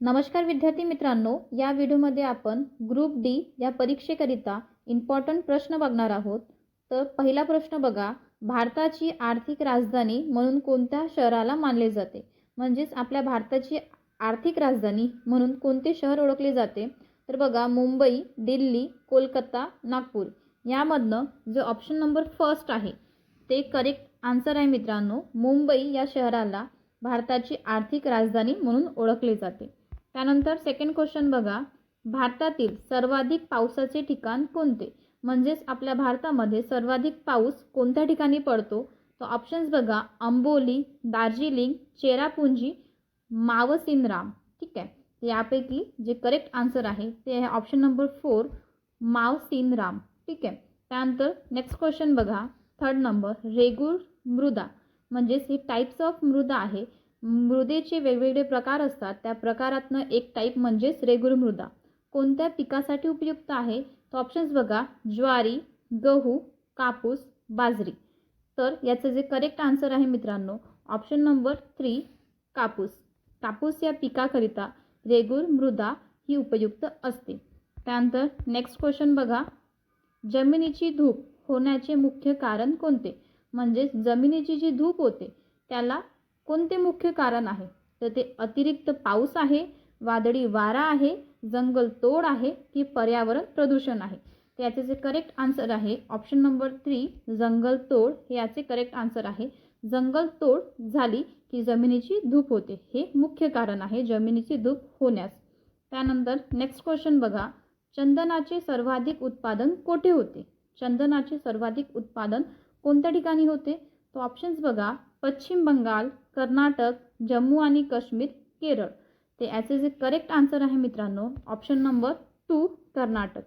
नमस्कार विद्यार्थी मित्रांनो या व्हिडिओमध्ये आपण ग्रुप डी या परीक्षेकरिता इम्पॉर्टंट प्रश्न बघणार आहोत. तर पहिला प्रश्न बघा भारताची आर्थिक राजधानी म्हणून कोणत्या शहराला मानले जाते? म्हणजेच आपल्या भारताची आर्थिक राजधानी म्हणून कोणते शहर ओळखले जाते? तर बघा मुंबई दिल्ली कोलकाता नागपूर यामधनं जो ऑप्शन नंबर फर्स्ट आहे ते करेक्ट आन्सर आहे मित्रांनो. मुंबई या शहराला भारताची आर्थिक राजधानी म्हणून ओळखले जाते. त्यानंतर सेकंड क्वेश्चन बघा. भारतातील सर्वाधिक पावसाचे ठिकाण कोणते? म्हणजेच आपल्या भारतामध्ये सर्वाधिक पाऊस कोणत्या ठिकाणी पडतो? तर ऑप्शन्स बघा. अंबोली दार्जिलिंग चेरापुंजी मावसिनराम. ठीक आहे? यापैकी जे करेक्ट आन्सर आहे ते आहे ऑप्शन नंबर फोर मावसिनराम. ठीक आहे? त्यानंतर नेक्स्ट क्वेश्चन बघा. थर्ड नंबर रेगुर मृदा. म्हणजेच ही टाईप्स ऑफ मृदा आहे. मृदेचे वेगवेगळे प्रकार असतात. त्या प्रकारातनं एक टाईप म्हणजेच रेगुर मृदा कोणत्या पिकासाठी उपयुक्त आहे? तर ऑप्शन्स बघा. ज्वारी गहू कापूस बाजरी. तर याचं जे करेक्ट आन्सर आहे मित्रांनो ऑप्शन नंबर थ्री कापूस. कापूस या पिकाकरिता रेगुर मृदा ही उपयुक्त असते. त्यानंतर नेक्स्ट क्वेश्चन बघा. जमिनीची धूप होण्याचे मुख्य कारण कोणते? म्हणजेच जमिनीची जी धूप होते त्याला कोणते मुख्य कारण आहे? तर ते अतिरिक्त पाऊस आहे वादळी वारा आहे जंगल तोड आहे की पर्यावरण प्रदूषण आहे? तर याचे जे करेक्ट आन्सर आहे ऑप्शन नंबर थ्री जंगल तोड. हे याचे करेक्ट आन्सर आहे जंगल तोड झाली की जमिनीची धूप होते. हे मुख्य कारण आहे जमिनीची धूप होण्यास. त्यानंतर नेक्स्ट क्वेश्चन बघा. चंदनाचे सर्वाधिक उत्पादन कोठे होते? चंदनाचे सर्वाधिक उत्पादन कोणत्या ठिकाणी होते? तो ऑप्शन्स बघा. पश्चिम बंगाल कर्नाटक जम्मू आणि काश्मीर केरळ. ते याचे जे करेक्ट आन्सर आहे मित्रांनो option number two Karnataka.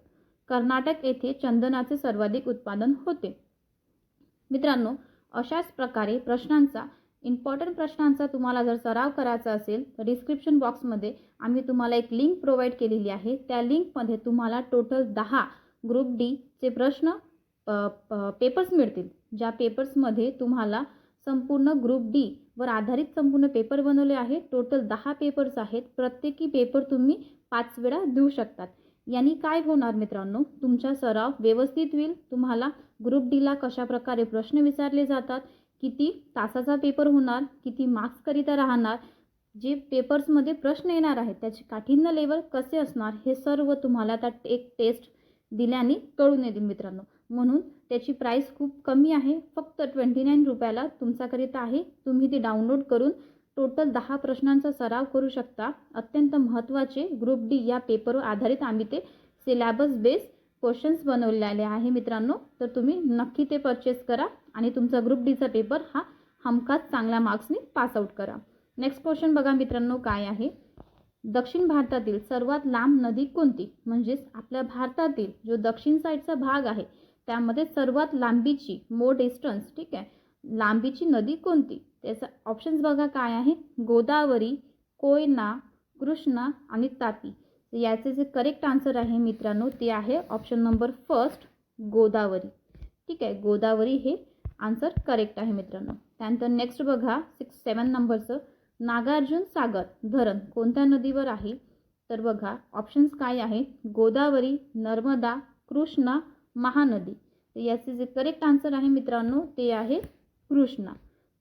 Karnataka येथे चंदनाचे सर्वाधिक उत्पादन होते. मित्रांनो अशाच प्रकारे प्रश्नांचा इम्पॉर्टंट प्रश्नांचा तुम्हाला जर सराव करायचा असेल तर डिस्क्रिप्शन बॉक्समध्ये आम्ही तुम्हाला एक लिंक प्रोव्हाइड केलेली आहे. त्या लिंकमध्ये तुम्हाला टोटल दहा ग्रुप डीचे प्रश्न पेपर्स मिळतील. ज्या पेपर्समध्ये तुम्हाला संपूर्ण ग्रुप डी वर आधारित संपूर्ण पेपर बनवले आहे टोटल दहा पेपर्स आहेत. प्रत्येकी पेपर तुम्ही पाच वेळा देऊ शकतात. यांनी काय होणार मित्रांनो? तुमचा सराव व्यवस्थित होईल. तुम्हाला ग्रुप डीला कशाप्रकारे प्रश्न विचारले जातात? किती तासाचा पेपर होणार? किती मार्क्सकरिता राहणार? जे पेपर्समध्ये प्रश्न येणार आहेत त्याचे काठिण्य लेवल कसे असणार? हे सर्व तुम्हाला त्या एक टेस्ट दिल्याने कळून येतील मित्रांनो. म्हणून त्याची प्राईस खूप कमी आहे. फक्त ट्वेंटी नाईन रुपयाला तुमच्याकरिता आहे. तुम्ही ती डाउनलोड करून टोटल दहा प्रश्नांचा सराव करू शकता. अत्यंत महत्त्वाचे ग्रुप डी या पेपरवर आधारित आम्ही ते सिलॅबस बेस क्वेश्चन्स बनवलेले आहे मित्रांनो. तर तुम्ही नक्की ते परचेस करा आणि तुमचा ग्रुप डीचा पेपर हा हमखास चांगल्या मार्क्सने पास आऊट करा. नेक्स्ट क्वेश्चन बघा मित्रांनो काय आहे? दक्षिण भारतातील सर्वात लांब नदी कोणती? म्हणजेच आपल्या भारतातील जो दक्षिण साईडचा भाग आहे त्यामध्ये सर्वात लांबीची मोर डिस्टन्स ठीक आहे? लांबीची नदी कोणती? त्याचा ऑप्शन्स बघा काय आहे. गोदावरी कोयना कृष्णा आणि तापी. याचे जे करेक्ट आन्सर आहे मित्रांनो ते आहे ऑप्शन नंबर फर्स्ट गोदावरी. ठीक आहे? गोदावरी हे आन्सर करेक्ट आहे मित्रांनो. त्यानंतर नेक्स्ट बघा सिक्स सेवन नंबरचं नागार्जुन सागर धरण कोणत्या नदीवर आहे? तर बघा ऑप्शन्स काय आहे? गोदावरी नर्मदा कृष्णा महानदी. तर याचे जे करेक्ट आन्सर आहे मित्रांनो ते आहे कृष्णा.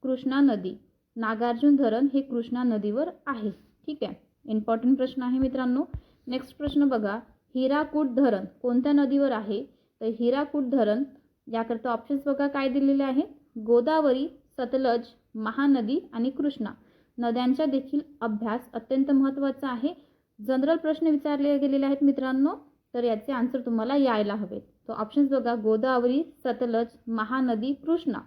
कृष्णा नदी. नागार्जुन धरण हे कृष्णा नदीवर आहे. ठीक आहे? इम्पॉर्टंट प्रश्न आहे मित्रांनो. नेक्स्ट प्रश्न बघा. हिराकूट धरण कोणत्या नदीवर आहे? तर हिराकूट धरण याकरता ऑप्शन्स बघा काय दिलेले आहे. गोदावरी सतलज महानदी आणि कृष्णा. नद्यांचा देखील अभ्यास अत्यंत महत्त्वाचा आहे. जनरल प्रश्न विचारले गेलेले आहेत मित्रांनो. तर याचे आन्सर तुम्हाला यायला हवेत. तो ऑप्शन्स बघा गोदावरी सतलज महानदी कृष्णा.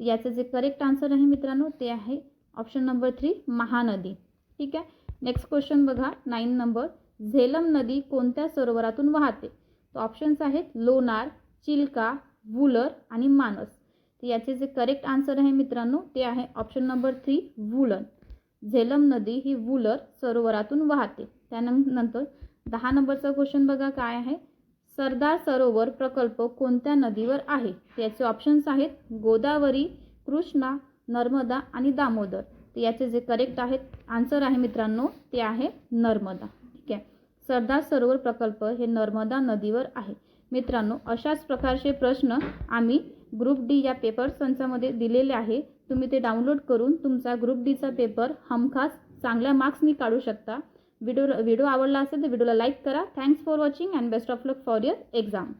याचं जे करेक्ट आन्सर आहे मित्रांनो ते आहे ऑप्शन नंबर थ्री महानदी. ठीक आहे? नेक्स्ट क्वेश्चन बघा नाईन नंबर झेलम नदी कोणत्या सरोवरातून वाहते? तो ऑप्शन्स आहेत लोणार चिल्का वुलर आणि मानस. तर याचे जे करेक्ट आन्सर आहे मित्रांनो ते आहे option number three Wular. Jhelum नदी ही वुलर सरोवरातून वाहते. त्यानंतर दहा नंबरचा क्वेश्चन बघा काय आहे? सरदार सरोवर प्रकल्प कोणत्या नदीवर आहे? याचे ऑप्शन्स आहेत गोदावरी कृष्णा नर्मदा आणि दामोदर. तर याचे जे करेक्ट आहेत आन्सर आहे मित्रांनो ते आहे नर्मदा. ठीक आहे? सरदार सरोवर प्रकल्प हे नर्मदा नदीवर आहे. मित्रांनो अशाच प्रकारचे प्रश्न आम्ही ग्रुप डी या पेपर संचामध्ये दिलेले आहे. तुम्ही ते डाउनलोड करून तुमचा ग्रुप डीचा पेपर हमखास चांगल्या मार्क्सनी काढू शकता. व्हिडिओ व्हिडिओ आवडला असेल तर व्हिडिओला लाईक करा. Thanks for watching and best of luck for your exam